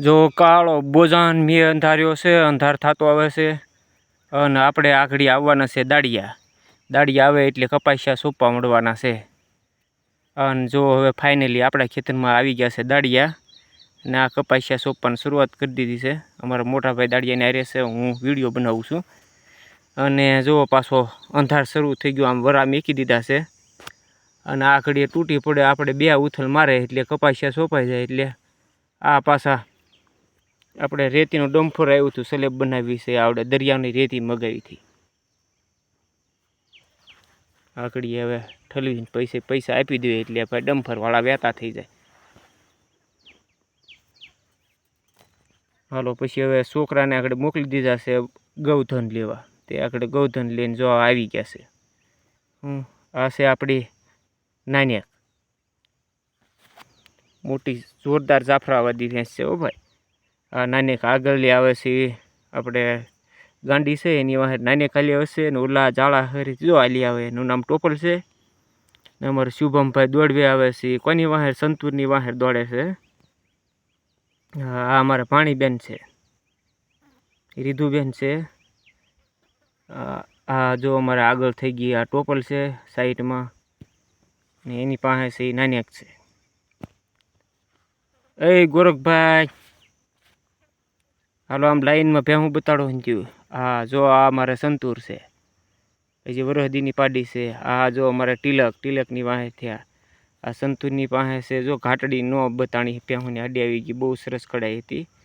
જો કાળો બોજાન મેં અંધાર્યો છે, અંધાર થતો આવે છે અને આપણે આગળ આવવાના છે દાડિયા. દાડિયા આવે એટલે કપાસિયા સોંપવા મળવાના છે. અને જો હવે ફાઇનલી આપણા ખેતરમાં આવી ગયા છે દાડિયા અને આ કપાસિયા સોંપવાની શરૂઆત કરી દીધી છે. અમારા મોટાભાઈ દાડિયાને આ છે, હું વીડિયો બનાવું છું. અને જો પાછો અંધાર શરૂ થઈ ગયો, આમ વરા મેકી દીધા છે. અને આ ઘડીએ તૂટી પડે, આપણે બે ઉથલ મારે એટલે કપાસિયા સોંપાઈ જાય એટલે આ પાછા આપણે રેતીનું ડોમફોર આવ્યું હતું, સ્લેબ બનાવી છે આપણે દરિયાની રેતી મગાવી હતી. આકડી હવે ઠલવીને પૈસે પૈસા આપી દઈએ એટલે ભાઈ ડમફરવાળા વહેતા થઈ જાય. હાલો, પછી હવે છોકરાને આગળ મોકલી દીધા છે ગૌધન લેવા. તે આગળ ગૌધન લઈને જો આવી ગયા છે. હમ, આ છે આપણી નાન્યા મોટી, જોરદાર જાફરાવાદી ભેંસ છે ઓ ભાઈ. આ નાનેક આગળલી આવે છે, આપણે ગાંડી છે, એની વાહે નાને ખાલી આવે છે ને ઓલા જાળા હરી જો આલી આવે, એનું નામ ટોપલ છે. ને અમારે શુભમભાઈ દોડવે આવે છે, કોની વાહેર સંતુરની વાહેર દોડે છે. આ અમારા પાણીબેન છે, રીધુબેન છે. આ જો અમારે આગળ થઈ ગઈ, આ ટોપલ છે સાઈડમાં, ને એની પાસે છે, એ નાન્યાક છે. એ ગોરખભાઈ! હાલો, આમ લાઈનમાં ભેહું બતાડો થયું હા જો આ અમારે સંતૂર છે. પછી વરહદીની પાડી છે, આ જો અમારે તિલક, તિલકની વાહે થયા. આ સંતૂરની પાસે છે, જો ઘાટડી નો બતાણી, ભેહુંને હડી આવી ગઈ, બહુ સરસ કઢાઈ હતી.